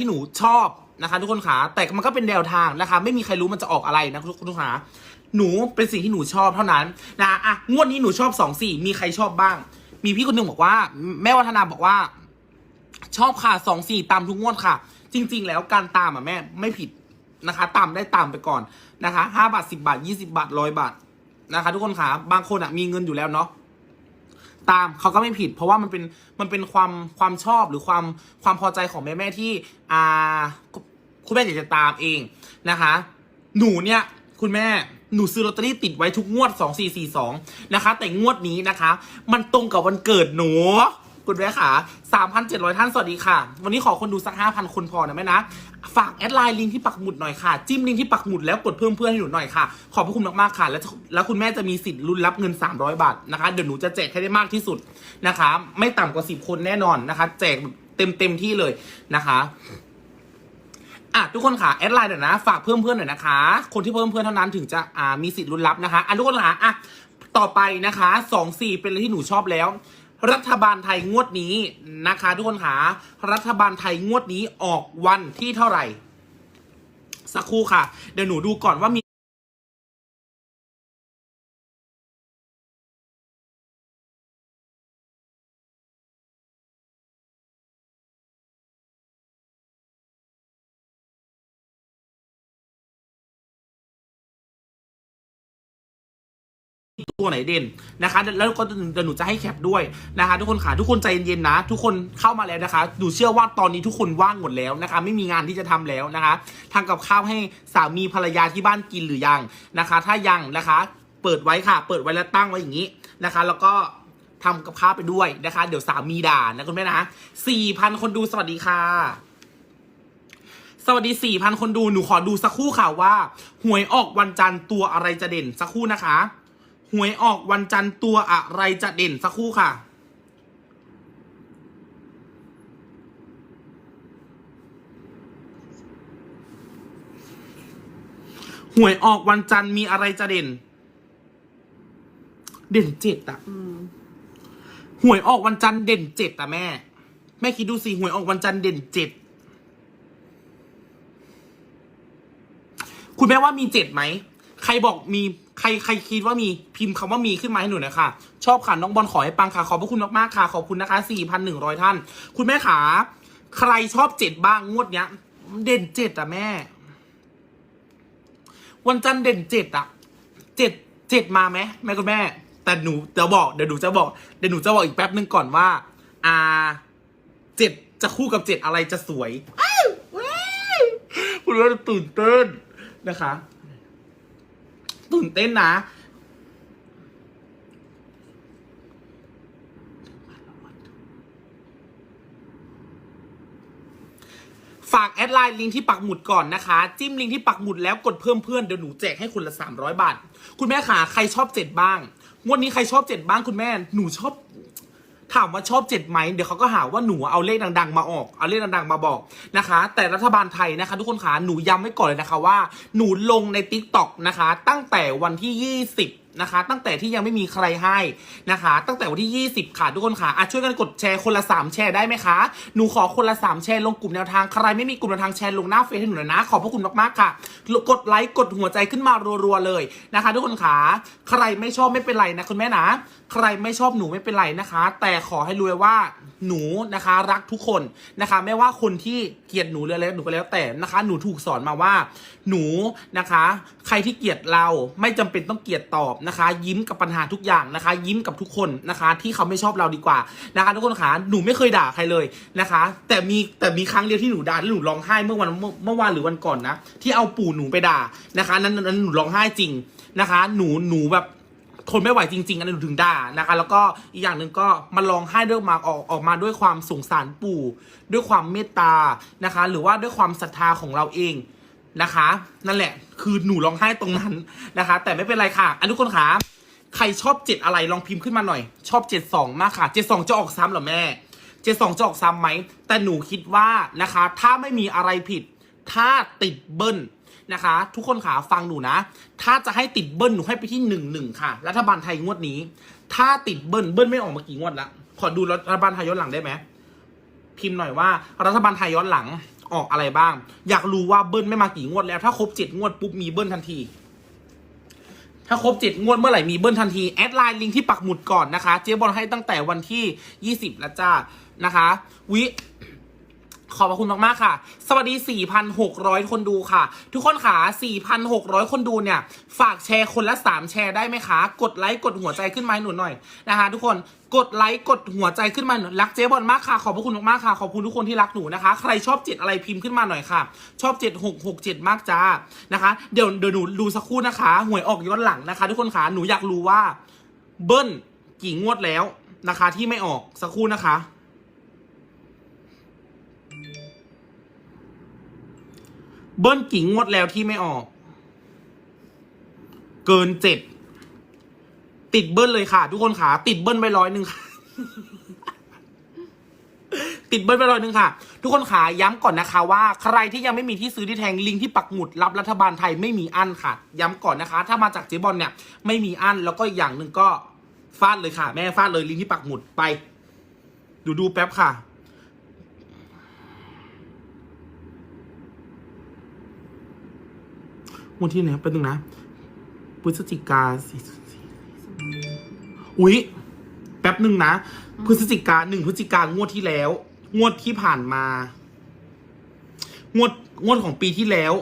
ที่หนูชอบนะคะ ทุกคนขาแต่มันก็เป็นแนวทางนะคะ ไม่มีใครรู้มันจะออกอะไรนะทุกทุกขาหนูเป็นสิ่งที่หนูชอบเท่านั้นนะอะงวดนี้หนูชอบสองสี่มีใครชอบบ้าง มีพี่คนหนึ่งบอกว่า แม่วัฒนาบอกว่า ชอบค่ะสองสี่ตามทุกงวดค่ะ จริง ๆ แล้วการตามอะแม่ไม่ผิดนะคะตามได้ตามไปก่อนนะคะห้าบาทสิบาทยี่สิบาทร้อยบาทนะคะ ทุกคนขาบางคนอะมีเงินอยู่แล้วเนาะ ตามเขาก็ไม่ผิด เพราะว่ามันเป็นมันเป็นความความชอบหรือความความพอใจของแม่แม่ที่อ่าคุณแม่อยากจะตามเองนะคะ หนูเนี่ยคุณแม่หนูซื้อลอตเตอรี่ติดไว้ทุกงวด 2442 นะคะ แต่งวดนี้นะคะ มันตรงกับวันเกิดหนู คุณแม่ค่ะ3,700 ท่าน สวัสดีค่ะ วันนี้ขอคนดูสัก 5,000 คนพอนะแม่นะ ฝากแอดไลน์ลิงก์ที่ปักหมุดหน่อยค่ะ จิ้มลิงก์ที่ปักหมุดแล้วกดเพิ่มเพื่อนให้หนูหน่อยค่ะ ขอบพระคุณมากๆค่ะ แล้วแล้วคุณแม่จะมีสิทธิ์ลุ้นรับเงิน 300 บาทนะคะ เดี๋ยวหนูจะแจกให้ได้มากที่สุดนะคะ ไม่ต่ำกว่า 10 คนแน่นอนนะคะ แจกเต็มเต็มที่เลยนะคะอะทุกคนค่ะแอดไลน์หน่อยนะฝากเพิ่มเพื่อนหน่อยนะคะ คนที่เพิ่มเพื่อนเท่านั้นถึงจะอ่ามีสิทธิ์ลุ้นรับนะคะอะทุกคนค่ะอะต่อไปนะคะสองสี่เป็นอะไรที่หนูชอบแล้ว รัฐบาลไทยงวดนี้นะคะทุกคนค่ะรัฐบาลไทยงวดนี้ออกวันที่เท่าไหร่ สักครู่ค่ะ เดี๋ยวหนูดูก่อนว่ามี ตัวไหนเด่นนะคะ แล้วก็เดี๋ยวหนูจะให้แคปด้วยนะคะ ทุกคนค่ะทุกคนใจเย็นๆนะ ทุกคนเข้ามาแล้วนะคะหนูเชื่อว่าตอนนี้ทุกคนว่างหมดแล้วนะคะ ไม่มีงานที่จะทำแล้วนะคะทำกับข้าวให้สามีภรรยาที่บ้านกินหรือยังนะคะ ถ้ายังนะคะ เปิดไว้ค่ะ เปิดไว้แล้วตั้งไว้อย่างนี้นะคะ แล้วก็ทำกับข้าวไปด้วยนะคะ เดี๋ยวสามีด่านะคุณแม่นะสี่พันคนดูสวัสดีค่ะสวัสดีสี่พันคนดู หนูขอดูสักครู่ค่ะว่า หวยออกวันจันทร์ตัวอะไรจะเด่นสักครู่นะคะ หวยออกวันจันทร์ตัวอะไรจะเด่นสักครู่ค่ะ หวยออกวันจันทร์มีอะไรจะเด่น เด่นเจ็ดอะหวยออกวันจันทร์เด่นเจ็ดอะแม่ แม่คิดดูสิหวยออกวันจันทร์เด่นเจ็ดคุณแม่ว่ามีเจ็ดไหม ใครบอกมีใครใครคิดว่ามีพิมพ์คำว่ามีขึ้นมาให้หนูหน่อยค่ะชอบค่ะน้องบอลขอให้ปังค่ะขอบพระคุณมากๆค่ะขอบคุณนะคะ 4,100 ท่าน คุณแม่ขาใครชอบเจ็ดบ้างงวดเนี้ย เด่นเจ็ดอะแม่ วันจันทร์เด่นเจ็ดอะเจ็ดเจ็ดมาไหมแม่คุณแม่ แต่หนูเดี๋ยวบอกเดี๋ยวหนูจะบอกเดี๋ยวหนูจะบอกอีกแป๊บนึงก่อนว่าอ่าเจ็ดจะคู่กับเจ็ดอะไรจะสวยอ้าวว้าวคุณว่าตื่นเต้นนะคะ ตื่นเต้นนะฝากแอดไลน์ลิงก์ที่ปักหมุดก่อนนะคะ จิ้มลิงก์ที่ปักหมุดแล้วกดเพิ่มเพื่อนเดี๋ยวหนูแจกให้คนละ300 บาท คุณแม่ขาใครชอบเจ็ดบ้าง งวดนี้ใครชอบเจ็ดบ้างคุณแม่ หนูชอบ ถามว่าชอบเจ็ดไหมเดี๋ยวเขาก็หาว่าหนูเอาเลขดัง ๆ มาออกเอาเลขดังๆมาบอกนะคะ แต่รัฐบาลไทยนะคะ ทุกคนขาหนูย้ำไว้ก่อนเลยนะคะว่า หนูลงใน t ิ k t o k นะคะ ตั้งแต่วันที่ 20 นะคะ ตั้งแต่ที่ยังไม่มีใครให้นะคะ ตั้งแต่วันที่ 20 ค่ะทุกคนค่ะอะช่วยกันกดแชร์คนละ 3 แชร์ได้ไหมคะ หนูขอคนละ 3 แชร์ลงกลุ่มแนวทาง ใครไม่มีกลุ่มแนวทางแชร์ลงหน้าเฟซให้หนูหน่อยนะ ขอบพระคุณมากๆค่ะ กดไลค์กดหัวใจขึ้นมารัวๆเลยนะคะ ทุกคนขาใครไม่ชอบไม่เป็นไรนะคุณแม่นะ ใครไม่ชอบหนูไม่เป็นไรนะคะ แต่ขอให้รู้ไว้ว่าหนูนะคะรักทุกคนนะคะ ไม่ว่าคนที่เกลียดหนูเลยอะไรหนูก็แล้วแต่นะคะ หนูถูกสอนมาว่า หนูนะคะ ใครที่เกลียดเราไม่จำเป็นต้องเกลียดตอบนะคะ ยิ้มกับปัญหาทุกอย่างนะคะ ยิ้มกับทุกคนนะคะ ที่เขาไม่ชอบเราดีกว่านะคะทุกคนคะหนูไม่เคยด่าใครเลยนะคะ แต่มีแต่มีครั้งเดียวที่หนูด่าที่หนูร้องไห้เมื่อวันเมื่อวานหรือวันก่อนนะที่เอาปู่หนูไปด่านะคะ นั้นนั้นหนูร้องไห้จริงนะคะ หนูหนูแบบทนไม่ไหวจริงๆอันนี้หนูถึงด่านะคะ แล้วก็อีกอย่างหนึ่งก็มาลองไห้ด้วยมาออกออกมาด้วยความสงสารปู่ ด้วยความเมตตานะคะ หรือว่าด้วยความศรัทธาของเราเอง นะคะ นั่นแหละ คือหนูร้องไห้ตรงนั้นนะคะ แต่ไม่เป็นไรค่ะอันทุกคนคะใครชอบเจ็ดอะไรลองพิมพ์ขึ้นมาหน่อย ชอบเจ็ดสองมากค่ะเจ็ดสองจะออกซ้ำหรอแม่เจ็ดสองจะออกซ้ำไหมแต่หนูคิดว่านะคะ ถ้าไม่มีอะไรผิด ถ้าติดเบิ้ลนะคะ ทุกคนขาฟังหนูนะ ถ้าจะให้ติดเบิ้ลหนูให้ไปที่หนึ่งหนึ่งค่ะ รัฐบาลไทยงวดนี้ ถ้าติดเบิ้ลเบิ้ลไม่ออกมากี่งวดละขอดูรัฐบาลไทยย้อนหลังได้ไหมพิมพ์หน่อยว่ารัฐบาลไทยย้อนหลัง ออกอะไรบ้าง อยากรู้ว่าเบิ้ลไม่มากี่งวดแล้ว ถ้าครบเจ็ดงวดปุ๊บมีเบิ้ลทันที ถ้าครบเจ็ดงวดเมื่อไหร่มีเบิ้ลทันทีแอดไลน์ลิงก์ที่ปักหมุดก่อนนะคะ เจ๊บอลให้ตั้งแต่วันที่ยี่สิบแล้วจ้านะคะวิ ขอบพระคุณมากๆค่ะ สวัสดี 4,600 คนดูค่ะ ทุกคนค่ะ 4,600 คนดูเนี่ย ฝากแชร์คนละ 3 แชร์ได้ไหมคะ กดไลค์ กดหัวใจขึ้นมาห้หนูหน่อยนะคะ ทุกคน กดไลค์ กดหัวใจขึ้นมาหน่อยรักเจ๊บอลมากค่ะ ขอบพระคุณมากๆค่ะ ขอบคุณทุกคนที่รักหนูนะคะ ใครชอบเจ็ดอะไรพิมพ์ขึ้นมาหน่อยค่ะ ชอบ 7667 มากจ้า นะคะ เดี๋ยวเดี๋ยวหนูดูสักครู่นะคะ หวยออกย้อนหลังนะคะ ทุกคนค่ะ หนูอยากรู้ว่า เบิ้ลกี่งวดแล้วนะคะ ที่ไม่ออก สักครู่นะคะ เบิ้ลกี่งวดแล้วที่ไม่ออก เกินเจ็ดติดเบิ้ลเลยค่ะ ทุกคนค่ะติดเบิ้ลไปร้อยหนึ่งค่ะ ติดเบิ้ลไปร้อยหนึ่งค่ะ ทุกคนขาย้ำก่อนนะคะว่าใครที่ยังไม่มีที่ซื้อที่แทงลิงก์ที่ปักหมุดรับรัฐบาลไทยไม่มีอั้นค่ะ ย้ำก่อนนะคะ ถ้ามาจากเจ๊บอลเนี่ย ไม่มีอั้นแล้วก็อีกอย่างหนึ่งก็ฟาดเลยค่ะ แม่ฟาดเลยลิงก์ที่ปักหมุดไป ดูดูแป๊บค่ะ วันที่ไหนเป็นหนึ่งนะพฤศจิกาสี่อุ๊ย แป๊บหนึ่งนะ พฤศจิกาหนึ่งพฤศจิกางวดที่แล้ว งวดที่ผ่านมา งวดงวดของปีที่แล้ว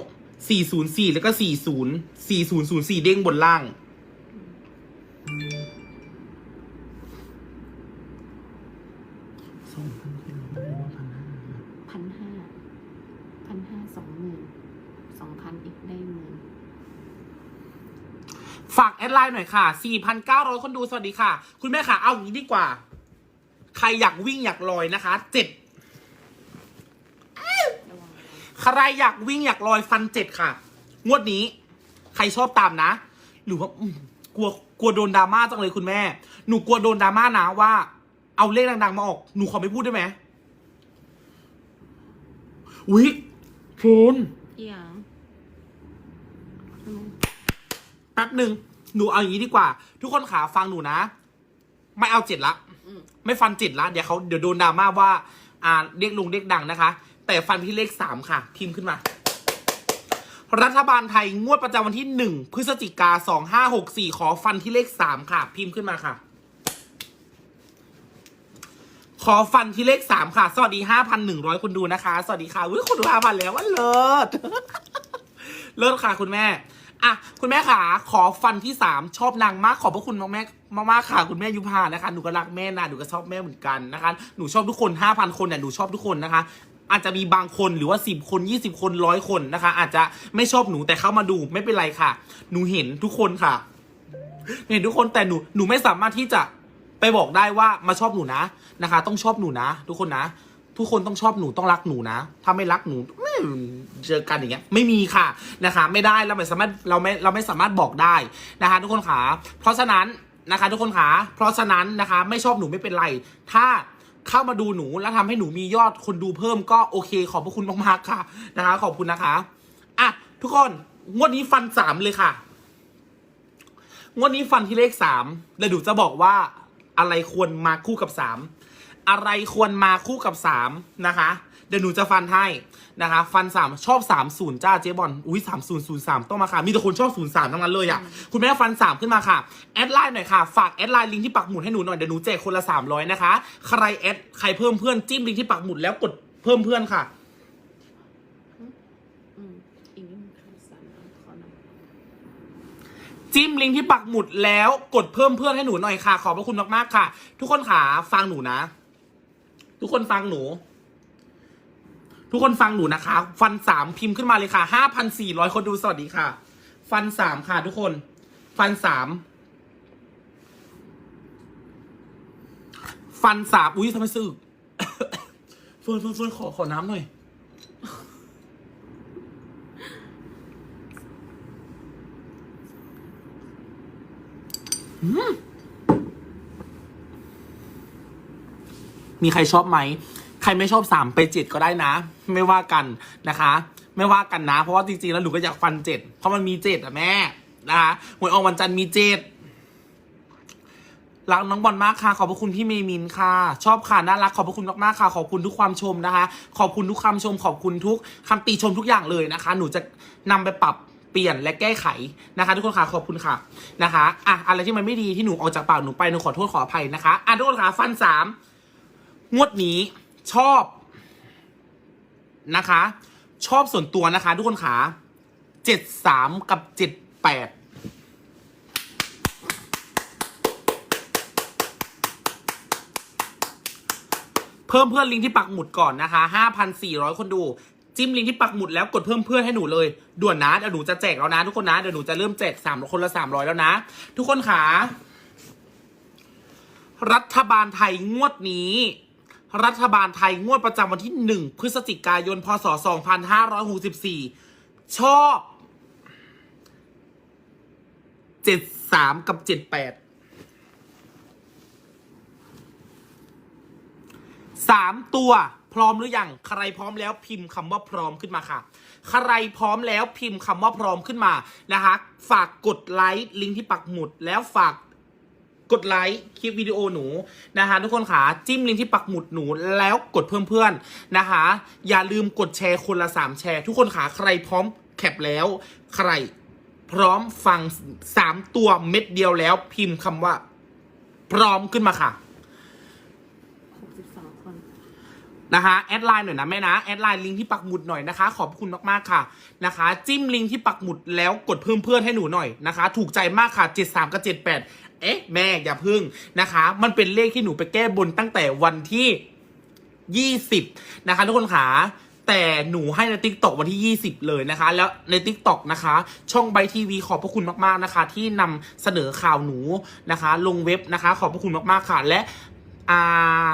สี่ศูนย์สี่แล้วก็สี่ศูนย์สี่ศูนย์ศูนย์สี่เด้งบนล่าง ดไลน์หน่อยค่ะ 4,900 คนดูสวัสดีค่ะ คุณแม่ค่ะ เอาอย่างนี้ดีกว่า ใครอยากวิ่งอยากลอยนะคะเจ็ดใครอยากวิ่งอยากลอยฟันเจ็ดค่ะ งวดนี้ ใครชอบตามนะ หรือว่ากลัวกลัวโดนดราม่าจังเลยคุณแม่ หนูกลัวโดนดราม่านะว่า เอาเลขดังๆมาออก หนูขอไม่พูดได้ไหมอุ๊ยฟูนอีหยังแป๊บหนึ่ง หนูเอาอย่างนี้ดีกว่า ทุกคนขาฟังหนูนะ ไม่เอาเจ็ดละอืมไม่ฟันเจ็ดละเดี๋ยวเขาเดี๋ยวโดนดราม่าว่า อ่าเรียกลุงเรียกดังนะคะ แต่ฟันที่เลขสามค่ะ พิมพ์ขึ้นมา รัฐบาลไทยงวดประจำวันที่หนึ่งพฤศจิกาสองห้าหกสี่ขอฟันที่เลขสามค่ะ พิมพ์ขึ้นมาค่ะ ขอฟันที่เลขสามค่ะ สวัสดีห้าพันหนึ่งร้อยคนดูนะคะ สวัสดีค่ะอุ้ยคนดูห้าพันแล้วว่าเลิศเลิศค่ะคุณแม่ อะคุณแม่ขาขอฟันที่สามชอบนางมากขอบพระคุณมากแม่มากๆค่ะคุณแม่ยุพานะคะหนูก็รักแม่นะหนูก็ชอบแม่เหมือนกันนะคะหนูชอบทุกคนห้าพันคนเนี่ยหนูชอบทุกคนนะคะ อาจจะมีบางคนหรือว่าสิบคนยี่สิบคนร้อยคนนะคะ อาจจะไม่ชอบหนูแต่เข้ามาดูไม่เป็นไรค่ะ หนูเห็นทุกคนค่ะ เห็นทุกคนแต่หนูหนูไม่สามารถที่จะไปบอกได้ว่ามาชอบหนูนะนะคะ ต้องชอบหนูนะ ทุกคนนะ ทุกคนต้องชอบหนูต้องรักหนูนะ ถ้าไม่รักหนูไเจอกันอย่างเงี้ยไม่มีค่ะนะคะ ไม่ได้เราไม่สามารถเราไม่เราไม่สามารถบอกได้นะคะ ทุกคนขาเพราะฉะนั้นนะคะ ทุกคนขาเพราะฉะนั้นนะคะ ไม่ชอบหนูไม่เป็นไร ถ้าเข้ามาดูหนูแล้วทำให้หนูมียอดคนดูเพิ่มก็โอเค ขอบพระคุณมากๆค่ะนะคะ ขอบคุณนะคะอะทุกคนงวดนี้ฟันสามเลยค่ะงวดนี้ฟันที่เลขสามแล้วดูจะบอกว่าอะไรควรมาคู่กับสามอะไรควรมาคู่กับสามนะคะ เดี๋ยวหนูจะฟันให้นะคะ ฟันสามชอบสามศูนย์จ้าเจ๊บอลอุ้ยสามศูนย์ศูนย์สามต้องมาค่ะ มีแต่คนชอบศูนย์สามทั้งนั้นเลยอะ่ะคุณแม่ฟันสามขึ้นมาค่ะแอดไลน์หน่อยค่ะฝากแอดไลน์ลิงก์ที่ปักหมุดให้หนูหน่อยเดี๋ยวหนูแจกคนละสามร้อยนะคะใครแอดใครเพิ่มเพื่อนจิ้มลิงก์ที่ปักหมุดแล้วกดเพิ่มเพื่อนค่ะ อืมอีกนิดนึงค่ะสามร้อยขอหน่อยจิ้มลิงก์ที่ปักหมุดแล้วกดเพิ่มเพื่อนให้หนูหน่อยค่ะ ขอบพระคุณมากๆค่ะ ทุกคนขาฟังหนูนะ ทุกคนฟังหนู ทุกคนฟังหนูนะคะ ฟันสามพิมพ์ขึ้นมาเลยค่ะห้าพันสี่ร้อยคนดูสวัสดีค่ะ ฟันสามค่ะทุกคน ฟันสามฟันสามอุ้ยทำไมสึกเฟิร์นเฟิร์นเฟิร์นขอขอน้ำหน่อยมีใครชอบไหม ใครไม่ชอบสามไปเจ็ดก็ได้นะ ไม่ว่ากันนะคะ ไม่ว่ากันนะ เพราะว่าจริงๆแล้วหนูก็อยากฟันเจ็ดเพราะมันมีเจ็ดอะแม่นะคะหวยออกวันจันทร์มีเจ็ดรักน้องบอลมากค่ะ ขอบพระคุณพี่เมมินค่ะ ชอบค่ะน่ารักขอบพระคุณมากๆค่ะ ขอบคุณทุกความชมนะคะ ขอบคุณทุกคำชม ขอบคุณทุกคำติชมทุกอย่างเลยนะคะ หนูจะนำไปปรับเปลี่ยนและแก้ไขนะคะ ทุกคนค่ะขอบคุณค่ะนะคะอะอะไรที่มันไม่ดีที่หนูออกจากปากหนูไปหนูขอโทษขออภัยนะคะอะทุกคนค่ะฟันสามงวดนี้ ชอบนะคะ ชอบส่วนตัวนะคะ ทุกคนค่ะเจ็ดสามกับเจ็ดแปดเพิ่มเพื่อนลิงก์ที่ปักหมุดก่อนนะคะ5,400คนดู จิ้มลิงก์ที่ปักหมุดแล้วกดเพิ่มเพื่อนให้หนูเลย ด่วนนะเดี๋ยวหนูจะแจกแล้วนะ ทุกคนนะเดี๋ยวหนูจะเริ่มแจกสามคนละ300แล้วนะ ทุกคนขารัฐบาลไทยงวดนี้ รัฐบาลไทยงวดประจำวันที่ 1 พฤศจิกายน พศ 2564 ชอบ 73 กับ 78สามตัวพร้อมหรือยังใครพร้อมแล้วพิมพ์คำว่าพร้อมขึ้นมาค่ะ ใครพร้อมแล้วพิมพ์คำว่าพร้อมขึ้นมานะคะฝากกดไลค์ลิงก์ที่ปักหมุดแล้วฝาก กดไลค์คลิปวิดีโอหนูนะคะ ทุกคนค่ะจิ้มลิงก์ที่ปักหมุดหนูแล้วกดเพิ่มเพื่อนนะคะ อย่าลืมกดแชร์คนละสามแชร์ ทุกคนค่ะใครพร้อมแคปแล้ว ใครพร้อมฟังสามตัวเม็ดเดียวแล้ว พิมพ์คำว่า พร้อมขึ้นมาค่ะหกสิบสองคน นะคะแอดไลน์หน่อยนะแม่นะแอดไลน์ลิงก์ที่ปักหมุดหน่อยนะคะ ขอบคุณมากๆค่ะนะคะ จิ้มลิงก์ที่ปักหมุดแล้วกดเพิ่มเพื่อนให้หนูหน่อยนะคะ ถูกใจมากค่ะ 73 กับ 78 เอ๊ะ แม่อย่าพึ่งนะคะ มันเป็นเลขที่หนูไปแก้บนตั้งแต่วันที่20นะคะ ทุกคนขาแต่หนูให้ในทิกตอกวันที่ 20 เลยนะคะ แล้วในทิกตอกนะคะ ช่องไบทีวีขอบพระคุณมากๆนะคะ ที่นำเสนอข่าวหนูนะคะ ลงเว็บนะคะ ขอบพระคุณมากๆค่ะ และอ่า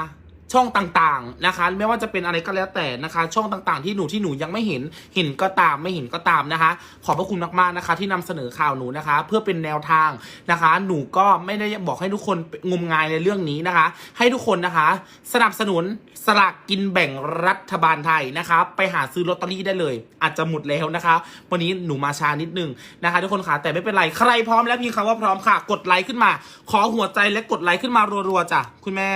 ช่องต่างๆนะคะ ไม่ว่าจะเป็นอะไรก็แล้วแต่นะคะ ช่องต่างๆ ที่หนูที่หนูยังไม่เห็นเห็นก็ตามไม่เห็นก็ตามนะคะ ขอบพระคุณมากๆนะคะ ที่นำเสนอข่าวหนูนะคะ เพื่อเป็นแนวทางนะคะ หนูก็ไม่ได้บอกให้ทุกคนงมงายในเรื่องนี้นะคะ ให้ทุกคนนะคะ สนับสนุนสลากกินแบ่งรัฐบาลไทยนะคะ ไปหาซื้อลอตเตอรี่ได้เลย อาจจะหมดแล้วนะคะ วันนี้หนูมาช้านิดนึงนะคะ ทุกคนค่ะแต่ไม่เป็นไรใครพร้อมแล้วพิมพ์คำว่าพร้อมค่ะ กดไลค์ขึ้นมา ขอหัวใจและกดไลค์ขึ้นมารัวๆจ้ะคุณแม่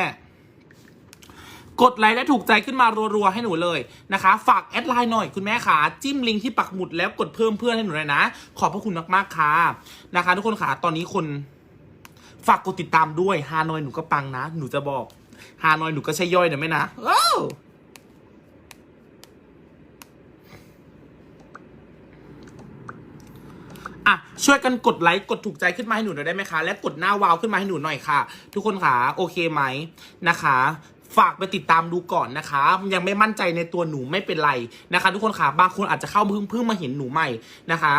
กดไลค์และถูกใจขึ้นมารัวๆให้หนูเลยนะคะ ฝากแอดไลน์หน่อยคุณแม่ขาจิ้มลิงก์ที่ปักหมุดแล้วกดเพิ่มเพื่อนให้หนูเลยนะ ขอบพระคุณมากๆค่ะนะคะ ทุกคนขาตอนนี้คนฝากกดติดตามด้วยฮานอยหนูก็ปังนะ หนูจะบอกฮานอยหนูก็ใช่ย่อยนะแม่นะว้าวอะช่วยกันกดไลค์กดถูกใจขึ้นมาให้หนูหน่อยได้ไหมคะ และกดหน้าวาวขึ้นมาให้หนูหน่อยค่ะ ทุกคนค่ะโอเคไหมนะคะ ฝากไปติดตามดูก่อนนะคะ ยังไม่มั่นใจในตัวหนูไม่เป็นไรนะคะ ทุกคนค่ะบางคนอาจจะเข้าเพิ่งเพิ่งมาเห็นหนูใหม่นะคะ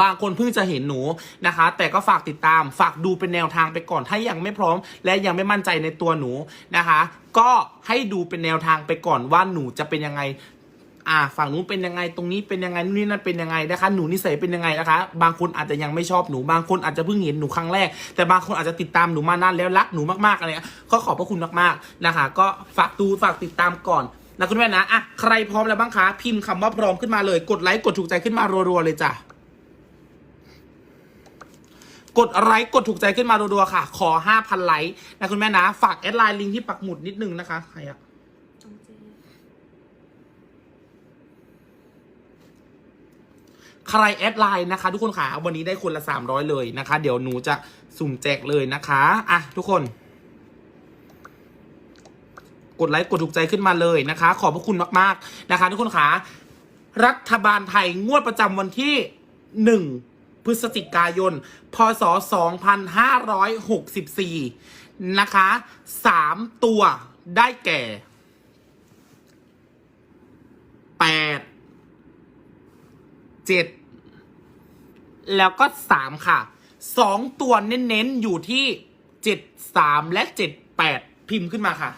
บางคนเพิ่งจะเห็นหนูนะคะ แต่ก็ฝากติดตาม ฝากดูเป็นแนวทางไปก่อน ถ้ายังไม่พร้อม และยังไม่มั่นใจในตัวหนูนะคะ ก็ให้ดูเป็นแนวทางไปก่อนว่าหนูจะเป็นยังไง อ่าฝั่งนู้นเป็นยังไงตรงนี้เป็นยังไงนู่นนี่นั่นเป็นยังไงนะคะ หนูนิสัยเป็นยังไงนะคะ บางคนอาจจะยังไม่ชอบหนูบางคนอาจจะเพิ่งเห็นหนูครั้งแรก แต่บางคนอาจจะติดตามหนูมานานแล้วรักหนูมากๆอะไรเงี้ยก็ขอบพระคุณมากๆนะคะ ก็ฝากดูฝากติดตามก่อนนะคุณแม่นะอะใครพร้อมแล้วบ้างคะพิมพ์คำว่าพร้อมขึ้นมาเลยกดไลค์กดถูกใจขึ้นมารัวๆเลยจ้ะกดไลค์กดถูกใจขึ้นมารัวๆค่ะ ขอ 5,000 ไลค์นะคุณแม่นะ ฝากแอดไลน์ลิงก์ที่ปักหมุดนิดนึงนะคะ ใครอะ จงเจ ใครแอดไลน์นะคะ ทุกคนค่ะวันนี้ได้คนละ 300 เลยนะคะ เดี๋ยวหนูจะสุ่มแจกเลยนะคะอะทุกคน กดไลค์กดถูกใจขึ้นมาเลยนะคะ ขอบพระคุณมากๆนะคะ ทุกคนค่ะรัฐบาลไทยงวดประจำวันที่ 1 พฤศจิกายน พศ 2564 นะคะ 3 ตัวได้แก่8เจ็ด แล้วก็สามค่ะสองตัวเน้นๆอยู่ที่เจ็ดสามและเจ็ดแปดพิมพ์ขึ้นมาค่ะ